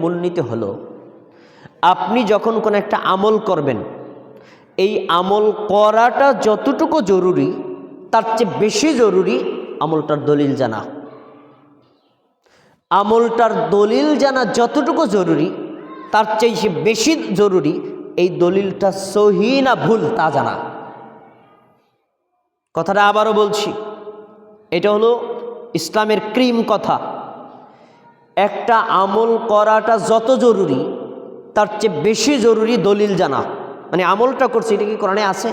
মূলনীতি হলো, আপনি যখন কোনো একটা আমল করবেন, এই আমল করাটা যতটুকু জরুরি, তার চেয়ে বেশি জরুরি আমলটার দলিল জানা। আমলটার দলিল জানা যতটুকু জরুরি, তার চেয়ে বেশি জরুরি, এই দলিলটা সহি না ভুল তা জানা। কথাটা আবারও বলছি, এটা হলো ইসলামের ক্রিম কথা। একটা আমল করাটা যত জরুরি, তার চেয়ে বেশি জরুরি দলিল জানা। মানে আমলটা করছে, এটা কি কোরআনে আছে?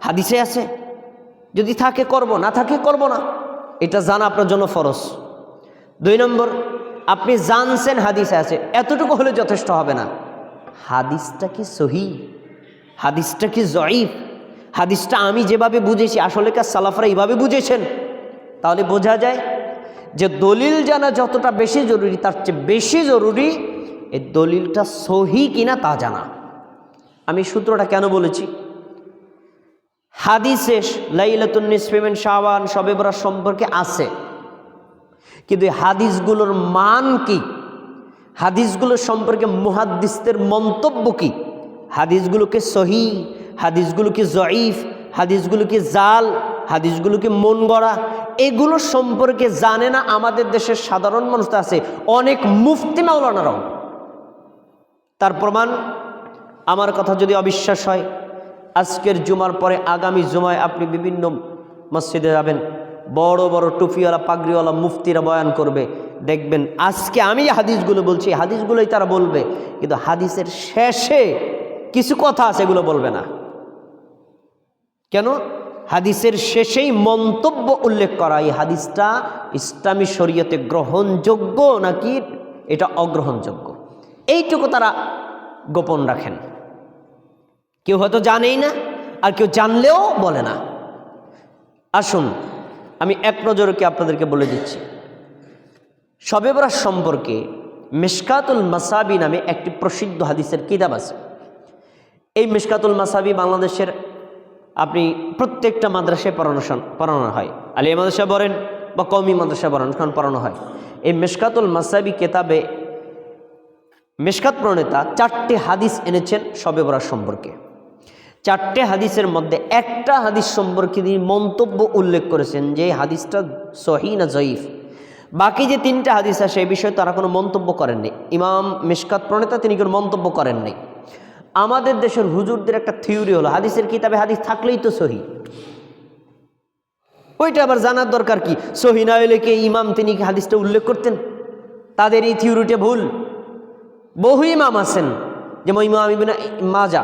হাদিসে আছে? যদি থাকে, করব, না থাকে, করব না। এটা জানা আপনার জন্য ফরজ। দুই নম্বর, আপনি জানছেন হাদিসে আছে, এতটুকু হলে যথেষ্ট হবে না। হাদিসটা কি সহি? হাদিসটা কি জয়ীফ? হাদিসটা আমি যেভাবে বুঝেছি আসলে কার সালাফরা এইভাবে বুঝেছেন। তাহলে বোঝা যায় যে দলিল জানা যতটা বেশি জরুরি, তার চেয়ে বেশি জরুরি, এই দলিলটা সহি কিনা তা জানা। আমি সূত্রটা কেন বলেছি? হাদিসে লাইলাতুন নিসফেমেন শাহবান সবেবরা সম্পর্কে আছে। কিন্তু হাদিসগুলোর মান কি? হাদিসগুলো সম্পর্কে মুহাদ্দিসদের মন্তব্য কি? হাদিসগুলোকে সহি? হাদিসগুলোকে জয়ীফ? হাদিসগুলোকে জাল? হাদিসগুলোকে মন গড়া, এগুলো সম্পর্কে জানে না আমাদের দেশের সাধারণ মানুষ আছে। অনেক মুফতি মাওলানারাও। তার প্রমাণ, আমার কথা যদি অবিশ্বাস হয়, আজকের জুমার পরে আগামী জুমায় আপনি বিভিন্ন মসজিদে যাবেন, বড় বড় টুপিওয়ালা, পাগড়িওয়ালা মুফতিরা বয়ান করবে, দেখবেন আজকে আমি হাদিসগুলো বলছি হাদিসগুলোই তারা বলবে, কিন্তু হাদিসের শেষে কিছু কথা আছে এগুলো বলবে না। কেন? হাদিসের শেষেই মন্তব্য উল্লেখ করা, এই হাদিসটা ইসলামী শরীয়তে গ্রহণযোগ্য নাকি এটা অগ্রহণযোগ্য? এইটুকু তারা গোপন রাখেন। কেউ হয়তো জানেই না, আর কেউ জানলেও বলে না। আসুন, আমি এক নজরকে আপনাদেরকে বলে দিচ্ছি। সবেবরাস সম্পর্কে মেশকাতুল মাসাবি নামে একটি প্রসিদ্ধ হাদিসের কিতাব আছে। এই মেশকাতুল মাসাবি বাংলাদেশের আপনি প্রত্যেকটা মাদ্রাসায় পড়ানো পড়ানো হয়। আলিয়া মাদ্রাসা বলেন বা কৌমি মাদ্রাসা বলেন কারণ পড়ানো হয়। এই মেশকাতুল মাসাবি কেতাবে মেশকাত প্রণেতা চারটি হাদিস এনেছেন শবে বরাত সম্পর্কে। চারটে হাদিসের মধ্যে একটা হাদিস সম্পর্কে তিনি মন্তব্য উল্লেখ করেছেন যে হাদিসটা সহি না জয়ীফ। বাকি যে তিনটা হাদিস আছে এই বিষয়ে তারা কোনো মন্তব্য করেননি। ইমাম মেশকাত প্রণেতা তিনি কোনো মন্তব্য করেননি। আমাদের দেশের হুজুরদের একটা থিওরি হলো, হাদিসের কিতাবে হাদিস থাকলেই তো সহি। ওইটা আবার জানার দরকার কি? সহি না হলে কি ইমাম তিনি হাদিসটা উল্লেখ করতেন? তাদের এই থিওরিটা ভুল। বহু ইমাম আছেন, যেমন ইমাম ইবিনা মাজা,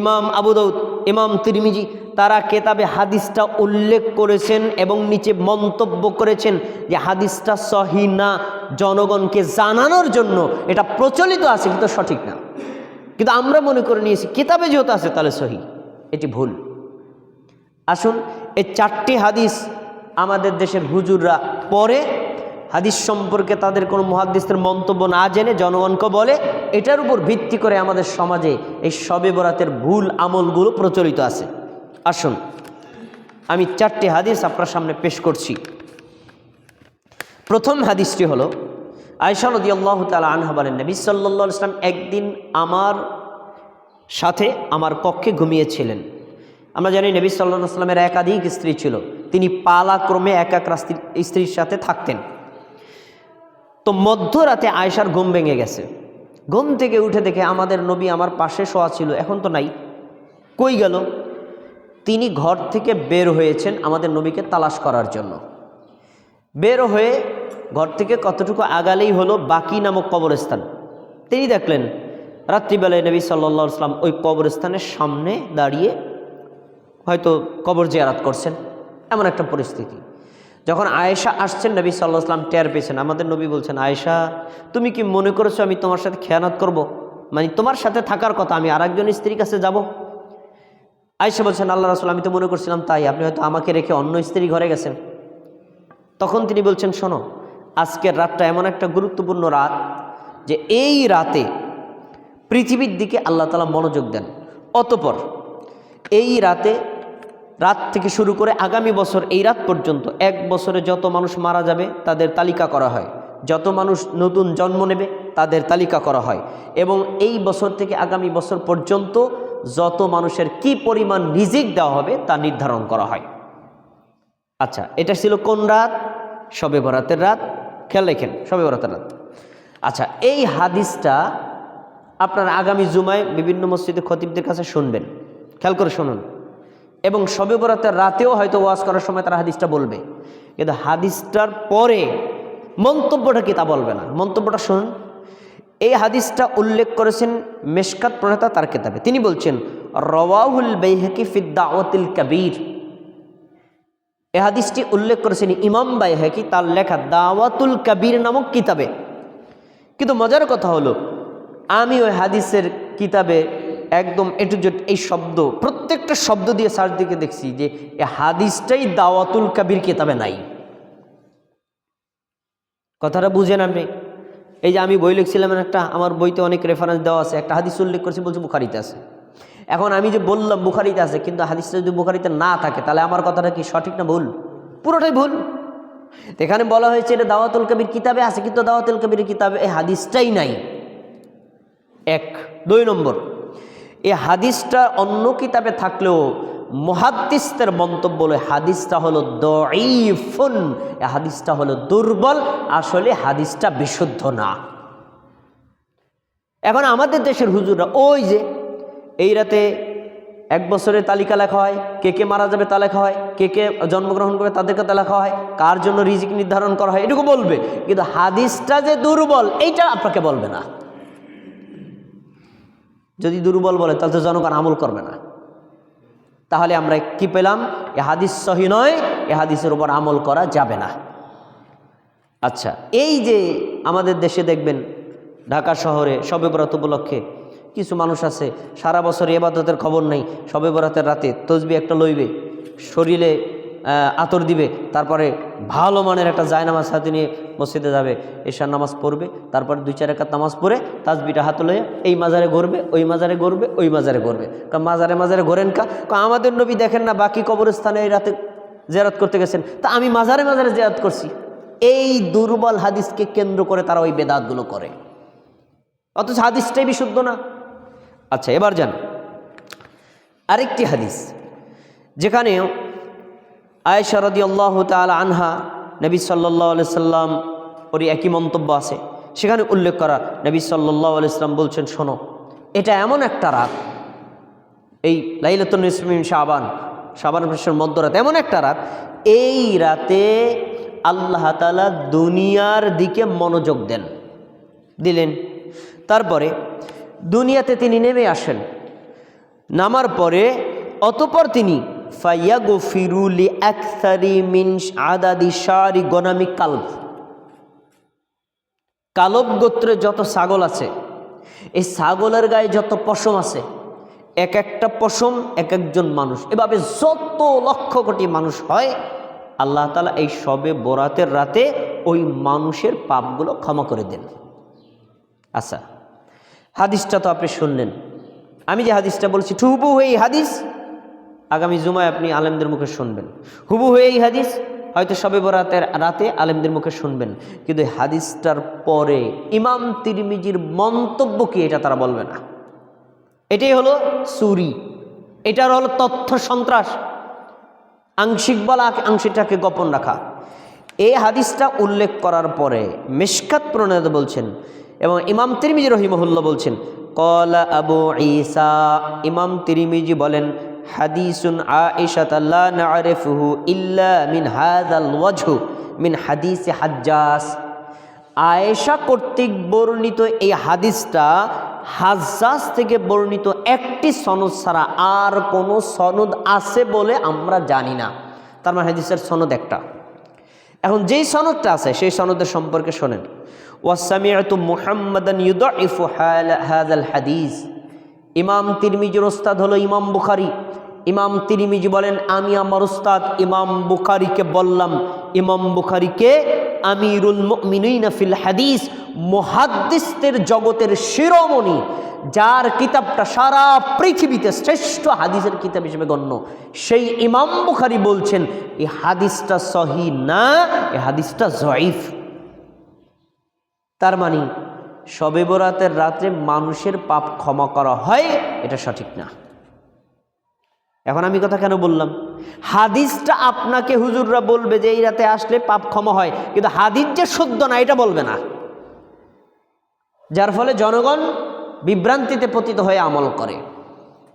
ইমাম আবু দাউদ, ইমাম তিরমিজি, তারা কেতাবে হাদিসটা উল্লেখ করেছেন এবং নিচে মন্তব্য করেছেন যে হাদিসটা সহি না, জনগণকে জানানোর জন্য এটা প্রচলিত আছে কিন্তু সঠিক না। কিন্তু আমরা মনে করে নিয়েছি, কিতাবে যেহেতু আছে তাহলে সহি, এটি ভুল। আসুন, এই চারটি হাদিস আমাদের দেশের হুজুররা পরে হাদিস সম্পর্কে তাদের কোনো মহাদিসের মন্তব্য না জেনে জনগণকে বলে, এটার উপর ভিত্তি করে আমাদের সমাজে এই শবে বরাতের ভুল আমলগুলো প্রচলিত আছে। আসুন, আমি চারটি হাদিস আপনার সামনে পেশ করছি। প্রথম হাদিসটি হলো আয়সা নদী আল্লাহ তালা আনহা বলেন, নবী সাল্লা ইসলাম একদিন আমার সাথে আমার কক্ষে ঘুমিয়েছিলেন। আমরা জানি নবী সাল্লাহ আসলামের একাধিক স্ত্রী ছিল। তিনি পালাক্রমে এক এক স্ত্রীর সাথে থাকতেন। তো মধ্যরাতে আয়সার ঘুম ভেঙে গেছে। ঘুম থেকে উঠে দেখে আমাদের নবী আমার পাশে শোয়া ছিল, এখন তো নাই। কই গেল? তিনি ঘর থেকে বের হয়েছেন আমাদের নবীকে তালাশ করার জন্য। বের হয়ে ঘর থেকে কতটুকু আগালেই হলো বাকি নামক কবরস্থান। তিনি দেখলেন, রাত্রিবেলায় নবী সাল্লা সাল্লাম ওই কবরস্থানের সামনে দাঁড়িয়ে হয়তো কবর জিয়ারাত করছেন। এমন একটা পরিস্থিতি। যখন আয়েশা আসছেন, নবী সাল্লাহ সাল্লাম টের পেয়েছেন। আমাদের নবী বলছেন, আয়েশা, তুমি কি মনে করেছ আমি তোমার সাথে খেয়ানাত করব। মানে তোমার সাথে থাকার কথা, আমি আর একজন স্ত্রীর কাছে যাব? আয়েশা বলছেন, আল্লাহ রাসুল, আমি তো মনে করছিলাম তাই। আপনি হয়তো আমাকে রেখে অন্য স্ত্রী ঘরে গেছেন। তখন তিনি বলছেন, শোনো আজকের রাতটা এমন একটা গুরুত্বপূর্ণ রাত যে এই রাতে পৃথিবীর দিকে আল্লাহ তালা মনোযোগ দেন। অতপর এই রাতে রাত থেকে শুরু করে আগামী বছর এই রাত পর্যন্ত এক বছরে যত মানুষ মারা যাবে তাদের তালিকা করা হয়। যত মানুষ নতুন জন্ম নেবে তাদের তালিকা করা হয়। এবং এই বছর থেকে আগামী বছর পর্যন্ত যত মানুষের কি পরিমাণ রিজিক দেওয়া হবে তা নির্ধারণ করা হয়। আচ্ছা এটা ছিল কোন রাত? শবে বরাতের রাত। খেয়াল রেখেন শবে বরাতের রাত আচ্ছা এই হাদিসটা আপনার আগামী জুমায় বিভিন্ন মসজিদে খতিবদের কাছে শুনবেন। খেয়াল করে শুনুন। এবং শবে বরাতের রাতেও হয়তো ওয়াজ করার সময় তারা হাদিসটা বলবে। কিন্তু হাদিসটার পরে মন্তব্যটা কি তা বলবে না? মন্তব্যটা শুনুন। এই হাদিসটা উল্লেখ করেছেন মেশকাত প্রণেতা তার কেতাবে। তিনি বলছেন, রওয়াহুল বাইহাকি ফিদ্দাওয়াতিল কবির। এ হাদিসটি উল্লেখ করেছেন ইমাম বাইহাকি, তার লেখা দাওয়াতুল কবির নামক কিতাবে। কিন্তু মজার কথা হলো, আমি ওই হাদিসের কিতাবে একদম এটু জেড এই শব্দ, প্রত্যেকটা শব্দ দিয়ে সার্চ দিকে দেখছি যে এই হাদিসটাই দাওয়াতুল কবির কিতাবে নাই। কথাটা বুঝেন আপনি? এই যে আমি বই লিখছিলাম, একটা আমার বইতে অনেক রেফারেন্স দেওয়া আছে, একটা হাদিস উল্লেখ করেছি বলছে বুখারিতে আছে। এখন আমি যে বললাম বুখারিতে আছে, কিন্তু হাদিসটা যদি বুখারিতে না থাকে, তাহলে আমার কথাটা কি সঠিক না ভুল? পুরোটাই ভুল। এখানে বলা হয়েছে এটা দাওয়াতুল কবির কিতাবে আছে, কিন্তু দাওয়াতুল কবির কিতাবে এই হাদিসটাই নাই। এক, দুই নম্বর, এই হাদিসটা অন্য কিতাবে থাকলেও মহাদ্দিসদের মন্তব্য হলো, হাদিসটা হলো দঈফুন এ হাদিসটা হলো দুর্বল, আসলে হাদিসটা বিশুদ্ধ না। এখন আমাদের দেশের হুজুররা, ওই যে এই রাতে এক বছরের তালিকা লেখা হয়, কে কে মারা যাবে তা লেখা হয়, কে কে জন্মগ্রহণ করবে তাদেরকে তা লেখা হয়, কার জন্য রিজিক নির্ধারণ করা হয় এটুকু বলবে। কিন্তু হাদিসটা যে দুর্বল, এইটা আপনাকে বলবে না। যদি দুর্বল বলে, তাহলে তো জনগণ আমল করবে না। তাহলে আমরা কি পেলাম? এ হাদিস সহি নয়, এ হাদিসের উপর আমল করা যাবে না। আচ্ছা এই যে আমাদের দেশে দেখবেন, ঢাকা শহরে সবে বরাত উপলক্ষে কিছু মানুষ আছে, সারা বছর এবাদতের খবর নেই শবে বরাতের রাতে তসবি একটা লইবে, শরীরে আতর দিবে, তারপরে ভালো মানের একটা জায়নামাজ হাতে নিয়ে মসজিদে যাবে, এশার নামাজ পড়বে, তারপরে দুই, চার একাত নামাজ পড়ে তাজবিটা হাতে লয়ে এই মাজারে ঘুরবে, ওই মাজারে ঘুরবে, ওই মাজারে ঘুরবে। কারণ মাজারে মাজারে ঘোরেন কা? আমাদের নবী দেখেন না, বাকি কবরস্থানে এই রাতে জেরাত করতে গেছেন, তা আমি মাজারে মাজারে জেরাত করছি। এই দুর্বল হাদিসকে কেন্দ্র করে তারা ওই বেদাতগুলো করে। অথচ হাদিসটাই বিশুদ্ধ না। আচ্ছা এবার যান আরেকটি হাদিস, যেখানে আয়েশা রদি আল্লাহ তাল আনহা নবী সাল্লাহ সাল্লাম ওরই একই মন্তব্য আছে। সেখানে উল্লেখ করা, নবী সাল্লাহ আলাইসাল্লাম বলছেন, শোনো, এটা এমন একটা রাত, এই লাইলাতুল ইসমিন শাবান শাবান মাসের মধ্যরাত, এমন একটা রাত, এই রাতে আল্লাহ তালা দুনিয়ার দিকে মনোযোগ দেন। দিলেন। তারপরে দুনিয়াতে তিনি নেমে আসেন। নামার পরে অতপর তিনি ফাইয়াগো ফিরুলি একসারি মিন আদাদি সারি গনামি কাল্প কালব গোত্রে যত ছাগল আছে, এই ছাগলের গায়ে যত পশম আছে, এক একটা পশম এক একজন মানুষ, এভাবে যত লক্ষ কোটি মানুষ হয়, আল্লাহ তালা এই সবে বরাতের রাতে ওই মানুষের পাপগুলো ক্ষমা করে দেন। আচ্ছা হাদিসটা তো আপনি শুনলেন। আমি যে হাদিসটা বলছি হুবু হয়ে এই হাদিস, আগামী জুমায় আপনি আলেমদের মুখে শুনবেন। হুবু হয়ে এই হাদিস, হয়তো সবে বরাতের রাতে আলেমদের মুখে শুনবেন। কিন্তু হাদিসটার পরে ইমাম তিরমিজির মন্তব্য কি এটা তারা বলবে না। এটাই হলো চুরি। এটার হলো তথ্য সন্ত্রাস। আংশিক বলা, আংশিকটাকে গোপন রাখা। এই হাদিসটা উল্লেখ করার পরে মিশকাত প্রণয়ত বলছেন এবং ইমাম তিরমিজি রহিমহুল্লা বলছেন, কলা আবু ঈসা। ইমাম তিরমিজি বলেন, হাদিসুন নারিফুহু ইল্লা মিন মিন হাদিস হাজ্জাস আয়েশা কর্তৃক বর্ণিত এই হাদিসটা হাজ্জাস থেকে বর্ণিত একটি সনদ ছাড়া আর কোনো সনদ আছে বলে আমরা জানি না। তার মানে হাদিসের সনদ একটা। এখন যেই সনদটা আছে, সেই সনদের সম্পর্কে শোনেন। ওয়াসামিয়াতু মুহাম্মাদান ইউদাইফু হাযাল হাদিস। ইমাম তিরমিজির ওস্তাদ হলো ইমাম বুখারি। ইমাম তিরমিজি বলেন, আমি আমার ওস্তাদ ইমাম বুখারিকে বললাম, ইমাম বুখারিকে আমিরুল মুমিনিনা ফিল হাদিস, মুহাদ্দিসদের জগতের শিরোমণি, যার কিতাবটা সারা পৃথিবীতে শ্রেষ্ঠ হাদিসের কিতাব হিসেবে গণ্য। সেই ইমাম বুখারি বলছেন, এই হাদিসটা সহি না, এই হাদিসটা জয়ীফ। তার মানে শবে বরাতের রাত্রে মানুষের পাপ ক্ষমা করা হয়, এটা সঠিক না। এখন আমি কথা কেন বললাম? হাদিসটা আপনাকে হুজুররা বলবে যে এই রাতে আসলে পাপ ক্ষমা হয়, কিন্তু হাদিস যে শুদ্ধ না, এটা বলবে না। যার ফলে জনগণ বিভ্রান্তিতে পতিত হয়ে আমল করে।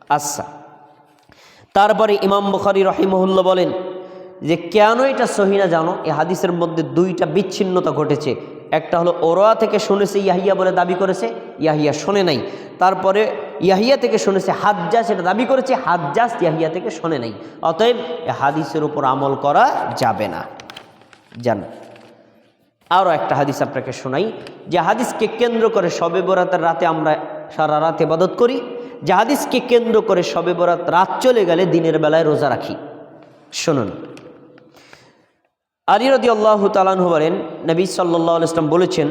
আচ্ছা তারপরে ইমাম বুখারি রহিমহুল্লা বলেন যে, কেন এটা সহিনা জানো? এই হাদিসের মধ্যে দুইটা বিচ্ছিন্নতা ঘটেছে। একটা হলো ওরা থেকে শুনেছে ইয়াহিয়া বলে দাবি করেছে, ইয়াহিয়া শোনে নাই। তারপরে ইয়াহিয়া থেকে শুনেছে হাজ্জাস এটা দাবি করেছে হাজ্জাস ইয়াহিয়া থেকে শোনে নাই। অতএব হাদিসের উপর আমল করা যাবে না। জান, আরও একটা হাদিস আপনাকে শোনাই। যে হাদিসকে কেন্দ্র করে শবে বরাতের রাতে আমরা সারা রাত ইবাদত করি। যে হাদিসকে কেন্দ্র করে শবে বরাত রাত চলে গেলে দিনের বেলায় রোজা রাখি। শুনুন। আলী রদি আল্লাহ তালানহু বলেন, নবী সাল্লাহ ইসলাম বলেছেন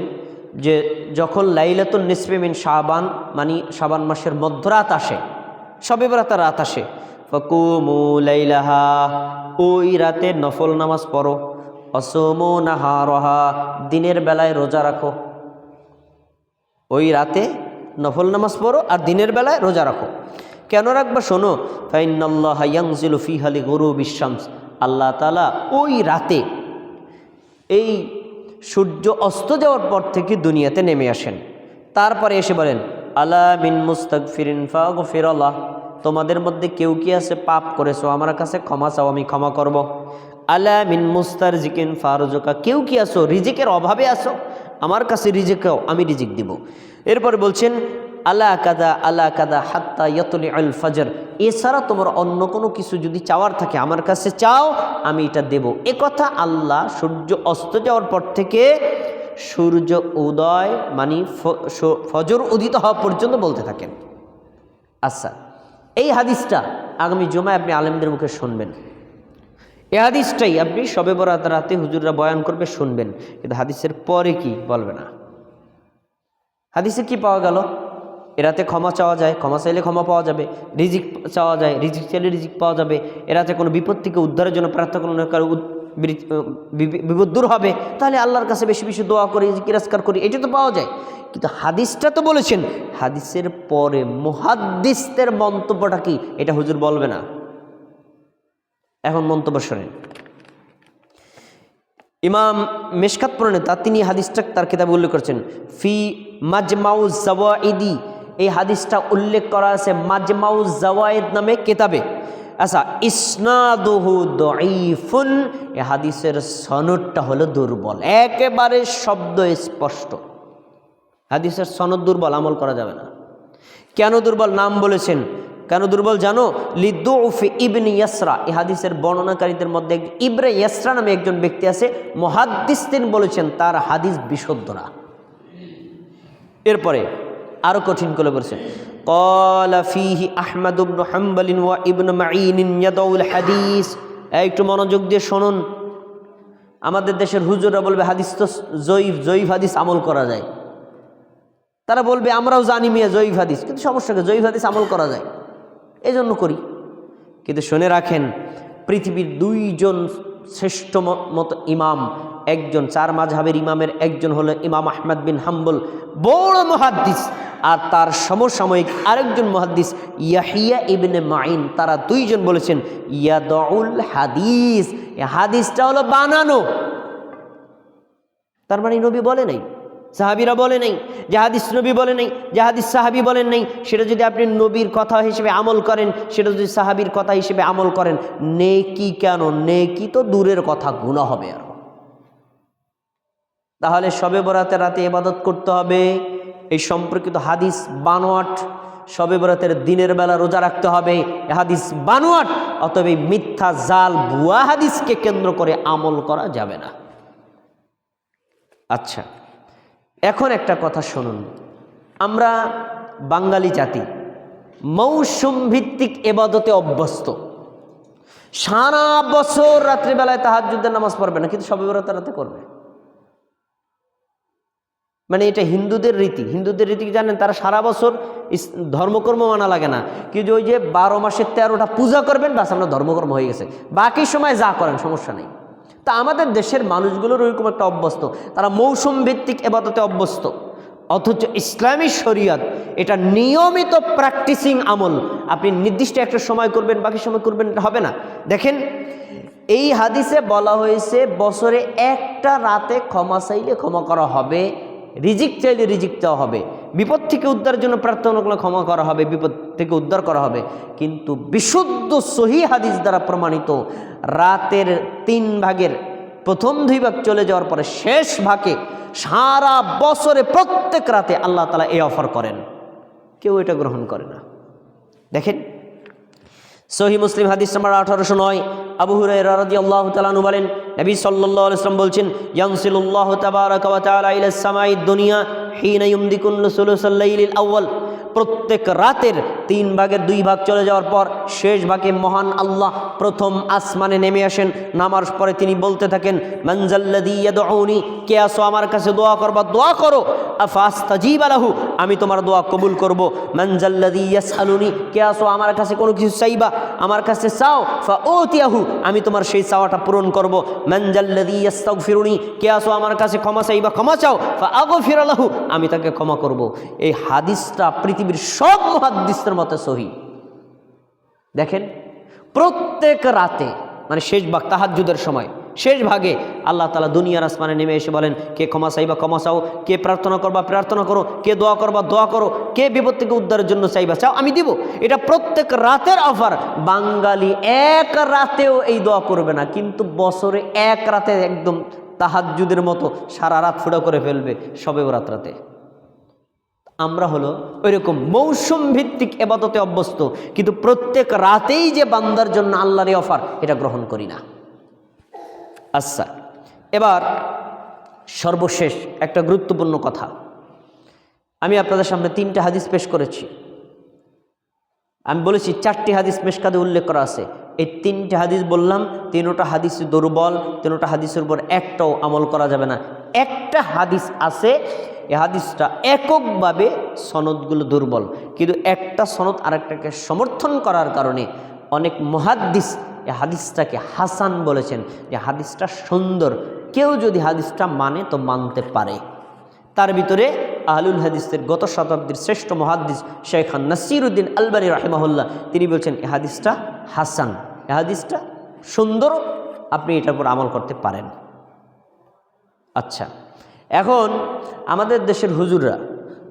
যে যখন লাইলাতুল নিসফেমিন শাবান মানে শাবান মাসের মধ্যরাত আসে, সবে বরাতের রাত আসে, ফকুমু লাইলাহা, ওই রাতে নফল নামাজ পড়ো, অসমো নাহা রহা দিনের বেলায় রোজা রাখো। ওই রাতে নফল নামাজ পড়ো আর দিনের বেলায় রোজা রাখো। কেন রাখবা শোনো? ফাইনাল্লাহ ইয়াংজিলু ফিহালি গরু বিশ্বামস আল্লাহ তালা ওই রাতে এই সূর্য অস্ত যাওয়ার পর থেকে দুনিয়াতে নেমে আসেন। তারপরে এসে বলেন, আলা মিন মুস্তাক ফিরিন ফাগ ফিরল্লাহ তোমাদের মধ্যে কেউ কি আছে পাপ করেছ? আমার কাছে ক্ষমা চাও, আমি ক্ষমা করব। আলা মিন মুস্তার জিকিন ফারজোকা। কেউ কি আসো রিজিকের অভাবে আসো আমার কাছে রিজিকেও আমি রিজিক দিব। এরপরে বলছেন আলা কাদা আলা কাদা হাত্তা ইয়তলি আল ফজর। এছাড়া তোমার অন্য কোনো কিছু যদি চাওয়ার থাকে, আমার কাছে চাও, আমি এটা দেব। এ কথা আল্লাহ সূর্য অস্ত যাওয়ার পর থেকে সূর্য উদয় মানে ফজর উদিত হওয়া পর্যন্ত বলতে থাকেন। আচ্ছা এই হাদিসটা আগামী জমায় আপনি আলেমদের মুখে শুনবেন। এই হাদিসটাই আপনি সবে বরাত রাতে হুজুররা বয়ান করবে, শুনবেন। কিন্তু হাদিসের পরে কি বলবে না? হাদিসে কি পাওয়া গেল? এরাতে ক্ষমা চাওয়া যায়, ক্ষমা চাইলে ক্ষমা পাওয়া যাবে, রিজিক চাওয়া যায়, রিজিক চাইলে রিজিক পাওয়া যাবে, এরাতে কোনো বিপদ থেকে উদ্ধারের জন্য প্রার্থনা কারও উদ- বিরি- বিপদ দূর হবে, তাহলে আল্লাহর কাছে বেশি বেশি দোয়া করি কিরাস্কার করি, এটা তো পাওয়া যায়। কিন্তু হাদিসটা তো বলেছেন, হাদিসের পরে মুহাদ্দিসদের মন্তব্যটা কি? এটা হুজুর বলবে না। এখন মন্তব্য শোনেন। ইমাম মেশকাত প্রণেতা তিনি হাদিসটা, তার কিতাবে উল্লেখ করেছেন, ফি মাজমাউ জাওয়াইদি এই হাদিসটা উল্লেখ করা আছে মাজমাউ জাওয়াইদ নামে কিতাবে। আচ্ছা ইসনাদুহু দঈফুন, এ হাদিসের সনদটা হলো দুর্বল, একেবারে শব্দ স্পষ্ট। হাদিসের সনদ দুর্বল, আমল করা যাবে না। কেন দুর্বল? নাম বলেছেন। কেন দুর্বল জানো? লিদ্দুফি ইবনি ইয়াসরা এই হাদিসের বর্ণনাকারীদের মধ্যে ইবরে ইয়াসরা নামে একজন ব্যক্তি আছে মহাদ্দিস্তিন বলেছেন, তার হাদিস বিশুদ্ধ না। এরপরে আরও কঠিন করে এই একটু মনোযোগ দিয়ে শুনুন। আমাদের দেশের হুজুররা বলবে, হাদিস তো জয়ীফ জয়ীফ হাদিস আমল করা যায়। তারা বলবে, আমরাও জানি মিয়া, জয়ীফ হাদিস। কিন্তু সমস্যাকে জয়ীফ হাদিস আমল করা যায়। এই জন্য করি। কিন্তু শুনে রাখেন, পৃথিবীর দুইজন শ্রেষ্ঠ মত ইমাম একজন, চার মাঝহাবের ইমামের একজন হলো ইমাম আহমদ বিন হাম্বল, বড় মহাদ্দিস। আর তার সমসাময়িক আরেকজন মহাদ্দিস, ইয়াহিয়া ইবনে মাইন তারা দুইজন বলেছেন, ইয়াদউল হাদিস। হাদিসটা হলো বানানো। তার মানে নবী বলে নাই, সাহাবিরা বলে নেই যে হাদিস নবী বলে নেই যে হাদিস সাহাবি বলেন নেই, সেটা যদি আপনি নবীর কথা হিসেবে আমল করেন, সেটা যদি সাহাবির কথা হিসেবে আমল করেন, নেকি কেন? নেকি তো দূরের কথা গুণা হবে আর তাহলে সবে বরাতের রাতে ইবাদত করতে হবে। এই সম্পর্কিত হাদিস বানোয়াট সবে বরাতের দিনের বেলা রোজা রাখতে হবে। হাদিস বানোয়াট, অতএব মিথ্যা জাল, ভুয়া হাদিসকে কেন্দ্র করে আমল করা যাবে না। আচ্ছা এখন একটা কথা শুনুন। আমরা বাঙালি জাতি, মৌসুম ভিত্তিক এবাদতে অভ্যস্ত। সারা বছর রাত্রিবেলায় তাহার যুদ্ধের নামাজ পড়বে না, কিন্তু সবে বরাতের রাতে করবে। মানে এটা হিন্দুদের রীতি। হিন্দুদের রীতি জানেন? তারা সারা বছর ধর্মকর্ম মানা লাগে না। কিন্তু ওই যে বারো মাসের তেরোটা পূজা করবেন বাস আমরা ধর্মকর্ম হয়ে গেছে। বাকি সময় যা করেন, সমস্যা নেই। তা আমাদের দেশের মানুষগুলোর ওইরকম একটা অভ্যস্ত। তারা মৌসুম ভিত্তিক এবাদতে অভ্যস্ত। অথচ ইসলামী শরিয়ত, এটা নিয়মিত প্র্যাকটিসিং আমল। আপনি নির্দিষ্ট একটা সময় করবেন, বাকি সময় করবেন, এটা হবে না। দেখেন, এই হাদিসে বলা হয়েছে, বছরে একটা রাতে ক্ষমা চাইলে ক্ষমা করা হবে রিজিক চাইলে রিজিক দেওয়া হবে। বিপদ থেকে উদ্ধারের জন্য প্রার্থনা করলে ক্ষমা করা হবে, বিপদ থেকে উদ্ধার করা হবে। কিন্তু বিশুদ্ধ সহি হাদিস দ্বারা প্রমাণিত, রাতের তিন ভাগের প্রথম দুই ভাগ চলে যাওয়ার পরে শেষ ভাগে সারা বছরে প্রত্যেক রাতে আল্লাহ তালা এই অফার করেন। কেউ এটা গ্রহণ করে না। দেখেন সহি মুসলিম হাদিস নাম্বার আঠারোশো নয়। আবু হুরায়রা রাদিয়াল্লাহু তাআলা আনহু বলেন, নবী সাল্লাল্লাহু আলাইহি বলছেন, ইয়ানসিলুল্লাহু তাবারাকা ওয়া তাআলা সামাই দুনিয়া হিনা ইউমদিকুন সুলুসাল আউয়াল। প্রত্যেক রাতের তিন ভাগের দুই ভাগ চলে যাওয়ার পর শেষ ভাগে মহান আল্লাহ প্রথম আসমানে নেমে আসেন। নামার পরে তিনি বলতে থাকেন মঞ্জাল্লাদি কে আসো আমার কাছে দোয়া করবা? দোয়া করো। আফাস্তাজিব আলাহু আমি তোমার দোয়া কবুল করব। মঞ্জাল্লাদি ইয়াসআলুনি, কে আসো আমার কাছে কোনো কিছু চাইবা? আমার কাছে চাও ফা ওতিয়াহু আমি তোমার সেই চাওয়াটা পূরণ করব। মঞ্জাল্লাদি ইয়াস্তাগফিরুনি, কে আসো আমার কাছে ক্ষমা চাইবা, ক্ষমা চাও ফা আগফির আলাহু আমি তাকে ক্ষমা করব। এই হাদিসটা পৃথিবীর সব মুহাদ্দিসের মতে সহি। দেখেন, প্রত্যেক রাতে মানে শেষ ভাগ তাহাজ্জুদের সময় শেষ ভাগে আল্লাহ তালা দুনিয়ার আসমানে নেমে এসে বলেন, কে ক্ষমা চাইবা, ক্ষমা চাও। কে প্রার্থনা করবা, প্রার্থনা করো। কে দোয়া করবা, দোয়া করো। কে বিপদ থেকে উদ্ধারের জন্য চাইবা, চাও, আমি দিব। এটা প্রত্যেক রাতের অফার। বাঙালি এক রাতেও এই দোয়া করবে না, কিন্তু বছরে এক রাতে একদম তাহাজ্জুদের মতো সারা রাত ফুটা করে ফেলবে, সবে রাত রাতে। আমরা হলো ওইরকম মৌসুম ভিত্তিক এবাদতে অভ্যস্ত, কিন্তু প্রত্যেক রাতেই যে বান্দার জন্য আল্লাহর অফার, এটা গ্রহণ করি না। আচ্ছা এবার সর্বশেষ একটা গুরুত্বপূর্ণ কথা। আমি আপনাদের সামনে তিনটে হাদিস পেশ করেছি। আমি বলেছি চারটি হাদিস মেশকাদে উল্লেখ করা আছে। এই তিনটে হাদিস বললাম, তিনোটা হাদিস দুর্বল, তিনোটা হাদিসের উপর একটাও আমল করা যাবে না। একটা হাদিস আছে, এই হাদিসটা এককভাবে সনদগুলো দুর্বল। কিন্তু একটা সনদ আরেকটাকে সমর্থন করার কারণে অনেক মহাদ্দিস এ হাদিসটাকে হাসান বলেছেন যে হাদিসটা সুন্দর। কেউ যদি হাদিসটা মানে তো মানতে পারে। তার ভিতরে আহলুল হাদিসের গত শতাব্দীর শ্রেষ্ঠ মহাদ্দিস শেখ নাসির উদ্দিন আলবানী রাহিমাহুল্লাহ, তিনি বলছেন, এ হাদিসটা হাসান। এ হাদিসটা সুন্দর। আপনি এটার উপর আমল করতে পারেন। আচ্ছা এখন আমাদের দেশের হুজুররা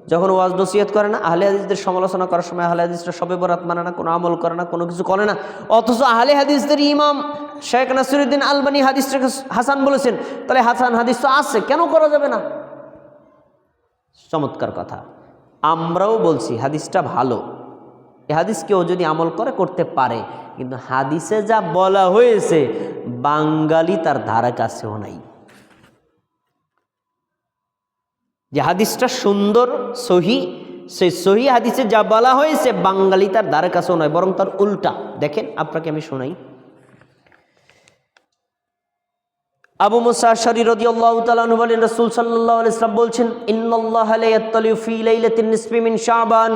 যখন ওয়াজ নসিহত করে না, আহলে হাদিসদের সমালোচনা করার সময় আহলে হাদিসরা সবে বরাত মানে না, কোনো আমল করে না, কোনো কিছু করে না। অথচ আহলে হাদিসদের ইমাম শেখ নাসিরুদ্দিন আলবানি হাদিসটাকে হাসান বলেছেন? তাহলে হাসান হাদিস তো আছে, কেন করা যাবে না? চমৎকার কথা। আমরাও বলছি, হাদিসটা ভালো। এ হাদিস কেউ যদি আমল করে, করতে পারে। কিন্তু হাদিসে যা বলা হয়েছে, বাঙালি তার ধারা কাছেও নাই। যে হাদিসটা সুন্দর, সহি সেই সহি হাদিসে যা বলা হয়েছে, বাঙালি তার ধারে কাছেও নয়, বরং তার উল্টা। দেখেন, আপনাকে আমি শোনাই। আবু মুসা শরী রাদিয়াল্লাহু তাআলা আনহু বলেন, রাসূল সাল্লাল্লাহু আলাইহি ওয়াসাল্লাম বলছেন নিসফি মিন শাবান।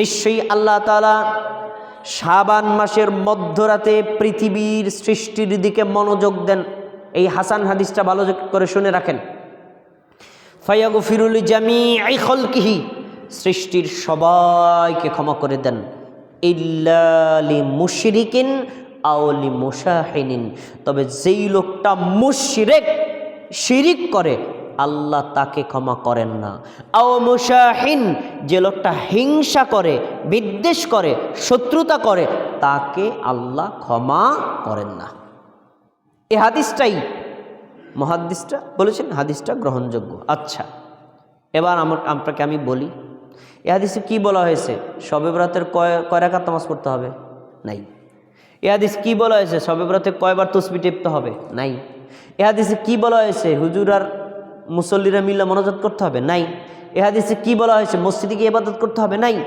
নিশ্চয়ই আল্লাহ তাআলা শাবান মাসের মধ্যরাতে পৃথিবীর সৃষ্টির দিকে মনোযোগ দেন। এই হাসান হাদিসটা ভালো করে শুনে রাখেন। ফায়াগু ফিরুল জামি আই খলকিহি, সৃষ্টির সবাইকে ক্ষমা করে দেন। ইল্লালি মুশরিকিন আওলি মুশাহিনিন তবে যেই লোকটা মুশরিক, শিরিক করে, আল্লাহ তাকে ক্ষমা করেন না। আও মুশাহিন, যে লোকটা হিংসা করে, বিদ্বেষ করে, শত্রুতা করে, তাকে আল্লাহ ক্ষমা করেন না। এ হাদিসটাই মহাদিসটা বলেছেন, হাদিসটা গ্রহণযোগ্য। আচ্ছা এবার আমার আপনাকে আমি বলি, এ হাদিসে কী বলা হয়েছে? শবে বরাতের কয় কয় রাকাত নামাজ পড়তে হবে? নাই। এ হাদিস কী বলা হয়েছে? শবে বরাতে কয়বার তসবি টেপতে হবে? নাই। এ হাদিসে কী বলা হয়েছে? হুজুর আর মুসল্লিরা মিল্লা মনোজাত করতে হবে? নাই। এ হাদিসে কী বলা হয়েছে? মসজিদে গিয়ে ইবাদত করতে হবে? নাই।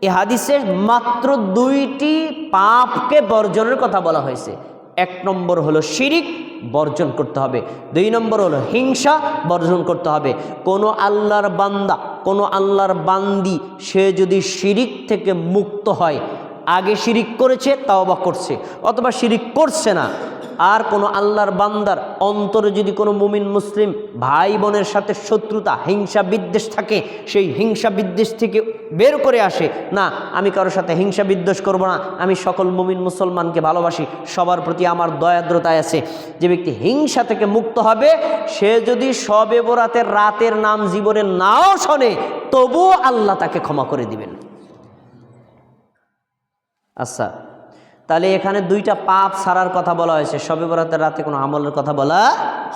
এ হাদিসে মাত্র দুইটি পাপকে বর্জনের কথা বলা হয়েছে। এক নম্বর হলো শিরিক বর্জন করতে হবে। দুই নম্বর হলো হিংসা বর্জন করতে হবে। কোনো আল্লাহর বান্দা, কোনো আল্লাহর বান্দি, সে যদি শিরিক থেকে মুক্ত হয় আগে শিরিক করেছে তাও বা করছে। অথবা শিরিক করছে না। আর কোনো আল্লাহর বান্দার অন্তরে যদি কোনো মুমিন, মুসলিম ভাই বোনের সাথে শত্রুতা, হিংসা, বিদ্বেষ থাকে, সেই হিংসা, বিদ্বেষ থেকে বের করে আসে, না, আমি কারোর সাথে হিংসা, বিদ্বেষ করব না, আমি সকল মুমিন, মুসলমানকে ভালোবাসি, সবার প্রতি আমার দয়াদ্রতায় আছে। যে ব্যক্তি হিংসা থেকে মুক্ত হবে, সে যদি সবে বরাতের রাতের নাম জীবনে নাও শোনে, তবুও আল্লাহ তাকে ক্ষমা করে দিবেন। আচ্ছা তাহলে এখানে দুইটা পাপ সারার কথা বলা হয়েছে। সবে বরাতের রাতে কোনো আমলের কথা বলা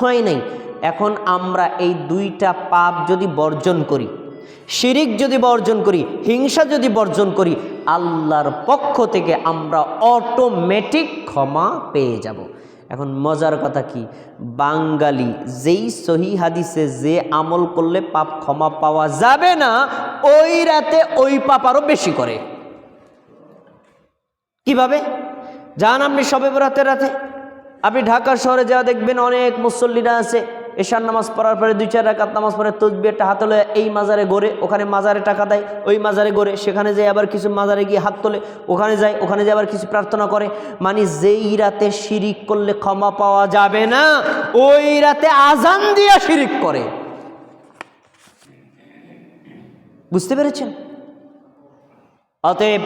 হয় নাই। এখন আমরা এই দুইটা পাপ যদি বর্জন করি, শিরিক যদি বর্জন করি, হিংসা যদি বর্জন করি, আল্লাহর পক্ষ থেকে আমরা অটোমেটিক ক্ষমা পেয়ে যাব। এখন মজার কথা কি? বাঙালি যেই সহি হাদিসে যে আমল করলে পাপ ক্ষমা পাওয়া যাবে না, ওই রাতে ওই পাপ আরও বেশি করে। কীভাবে? যান আপনি সবে বরাতে রাতে। আপনি ঢাকা শহরে যাওয়া দেখবেন অনেক মুসল্লিরা আছে, এশার নামাজ পড়ার পরে দুই চার রাকাত নামাজ পড়ে তসবি একটা হাত তোলে, এই মাজারে গড়ে, ওখানে মাজারে টাকা দেয়, ওই মাজারে গড়ে, সেখানে যায় আবার কিছু মাজারে গিয়ে হাত তোলে, ওখানে যায় ওখানে যায় আবার কিছু প্রার্থনা করে। মানে যেই রাতে শিরিক করলে ক্ষমা পাওয়া যাবে না, ওই রাতে আজান দিয়া শিরিক করে। বুঝতে পেরেছেন? অতএব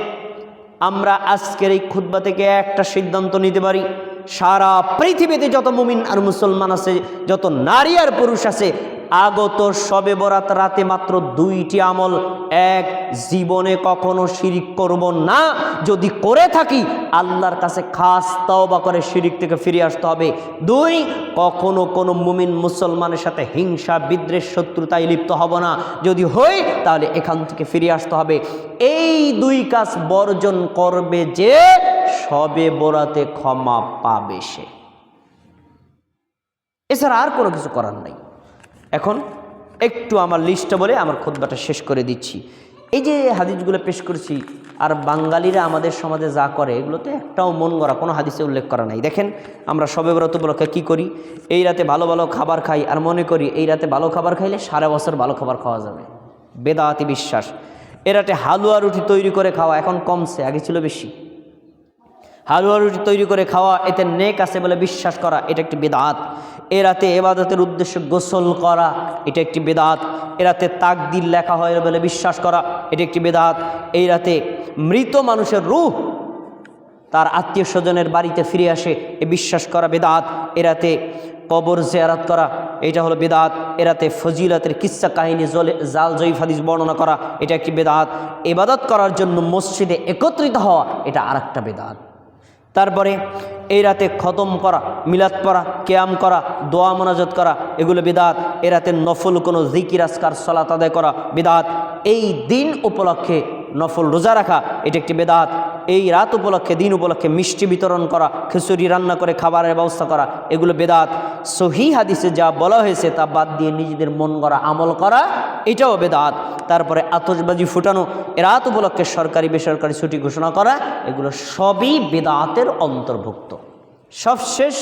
আমরা আজকের এই খুদ্া থেকে একটা সিদ্ধান্ত নিতে পারি। সারা পৃথিবীতে যত মুমিন আর মুসলমান আছে, যত নারী আর পুরুষ আছে আগত সবে বরাত রাতে মাত্র দুইটি আমল, এক, জীবনে কখনো শিরিক করব না। যদি করে থাকি, আল্লাহর কাছে খাস তওবা করে শিরিক থেকে ফিরে আসতে হবে। দুই, কখনো কোনো মুমিন মুসলমানের সাথে হিংসা, বিদ্বেষ, শত্রুতায় লিপ্ত হব না। যদি হই, তাহলে এখান থেকে ফিরে আসতে হবে। এই দুই কাজ বর্জন করবে যে সবে বরাতে ক্ষমা পাবে সে। এছাড়া আর কোনো কিছু করার নাই। এখন একটু আমার লিস্টটা বলে আমার খোদবাটা শেষ করে দিচ্ছি। এই যে হাদিসগুলো পেশ করছি, আর বাঙালিরা আমাদের সমাজে যা করে, এগুলোতে একটাও মন গড়া, কোনো হাদিসে উল্লেখ করা নাই। দেখেন, আমরা সবে ব্রত উপলক্ষে কী করি? এই রাতে ভালো ভালো খাবার খাই, আর মনে করি এই রাতে ভালো খাবার খাইলে সারা বছর ভালো খাবার খাওয়া যাবে। বেদাতি বিশ্বাস। এ রাতে হালুয়া রুটি তৈরি করে খাওয়া এখন কমছে, আগে ছিল বেশি। হালুয়া রুটি তৈরি করে খাওয়া এতে নেক আছে বলে বিশ্বাস করা, এটা একটি বেদাত। এ রাতে এবাদতের উদ্দেশ্যে গোসল করা, এটা একটি বেদাত। এ রাতে তাকদির লেখা হয় বলে বিশ্বাস করা, এটা একটি বেদাত। এই রাতে মৃত মানুষের রূহ তার আত্মীয় স্বজনের বাড়িতে ফিরে আসে, এ বিশ্বাস করা বেদাত। এ রাতে কবর জেয়ারাত করা, এটা হলো বেদাত। এরাতে ফজিলাতের কিস্সা কাহিনী জলে জাল জয়ীফ হাদিস বর্ণনা করা, এটা একটি বেদাত। এবাদত করার জন্য মসজিদে একত্রিত হওয়া, এটা আর একটা বেদাত। তারপরে এই রাতে খতম করা, মিলাদ পড়া, কেয়াম করা, দোয়া মনাজত করা, এগুলো বিদাত। এ রাতে নফল কোনো জিকির আসকার সলাত আদায় করা বিদাত। এই দিন উপলক্ষে নফল রোজা রাখা, এটা একটি বেদাত। এই রাত উপলক্ষে, দিন উপলক্ষে মিষ্টি বিতরণ করা, খিচুড়ি রান্না করে, খাবারের ব্যবস্থা করা, এগুলো বেদাত। সহি হাদিসে যা বলা হয়েছে, তা বাদ দিয়ে নিজেদের মন করা আমল করা, এটাও বেদাত। তারপরে আতসবাজি ফুটানো রাত উপলক্ষে সরকারি, বেসরকারি ছুটি ঘোষণা করা, এগুলো সবই বেদাতের অন্তর্ভুক্ত। সবশেষ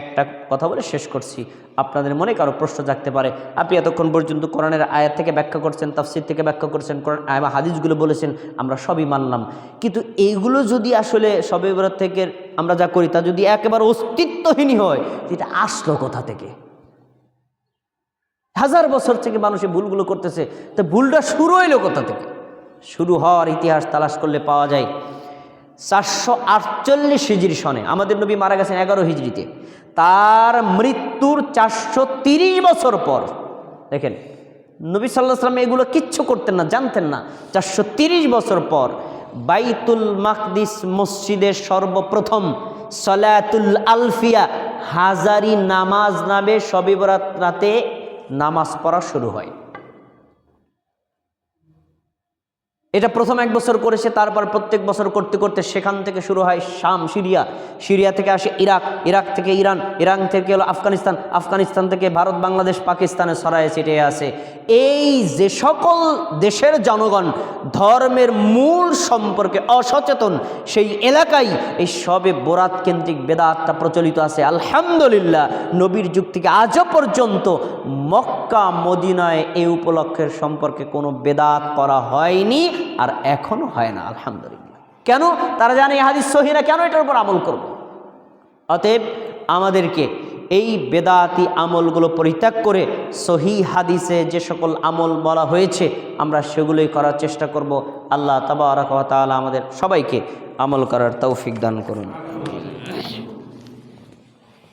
একটা কথা বলে শেষ করছি। আপনাদের মনে কারও প্রশ্ন জাগতে পারে। আপনি এতক্ষণ পর্যন্ত কোরআনের আয়াত থেকে ব্যাখ্যা করছেন, তাফসির থেকে ব্যাখ্যা করছেন, কোরআন আয়া হাদিসগুলো বলেছেন, আমরা সবই মানলাম। কিন্তু এইগুলো যদি আসলে সবে থেকে আমরা যা করি, তা যদি একেবারে অস্তিত্বহীনই হয় এটা আসলো কোথা থেকে? হাজার বছর থেকে মানুষ ভুলগুলো করতেছে, তো ভুলটা শুরু হইল কোথা থেকে? শুরু হওয়ার ইতিহাস তালাশ করলে পাওয়া যায়। চারশো আটচল্লিশ হিজড়ি সনে। আমাদের নবী মারা গেছেন এগারো হিজড়িতে তার মৃত্যুর চারশো তিরিশ বছর পর, দেখেন, নবী সাল্লাহ সাল্লাম এগুলো কিচ্ছু করতেন না, জানতেন না। চারশো তিরিশ বছর পর বাইতুল মাকদিস মসজিদের সর্বপ্রথম সলাতুল আলফিয়া, হাজারি নামাজ নামে সবিবরাত রাতে নামাজ পড়া শুরু হয়। এটা প্রথম এক বছর করেছে তারপর প্রত্যেক বছর করতে করতে সেখান থেকে শুরু হয় শাম, সিরিয়া। সিরিয়া থেকে আসে ইরাক ইরাক থেকে ইরান ইরান থেকে হলো আফগানিস্তান আফগানিস্তান থেকে ভারত, বাংলাদেশ পাকিস্তানে ছড়ায় ছিটে আছে। এই যে সকল দেশের জনগণ ধর্মের মূল সম্পর্কে অসচেতন, সেই এলাকায় এই সবে বোরাত কেন্দ্রিক বেদাতটা প্রচলিত আছে। আলহামদুলিল্লাহ, নবীর যুগ থেকে আজও পর্যন্ত মক্কা, মদিনায় এই উপলক্ষের সম্পর্কে কোনো বেদাত করা হয়নি আর এখনও হয় না, আলহামদুলিল্লাহ। কেন? তারা জানে হাদিস সহিনা কেন এটার উপর আমল করব? অতএব আমাদেরকে এই বেদাতি আমলগুলো পরিত্যাগ করে সহি হাদিসে যে সকল আমল বলা হয়েছে, আমরা সেগুলোই করার চেষ্টা করব। আল্লাহ তাবা ওয়া আমাদের সবাইকে আমল করার তৌফিক দান করুন।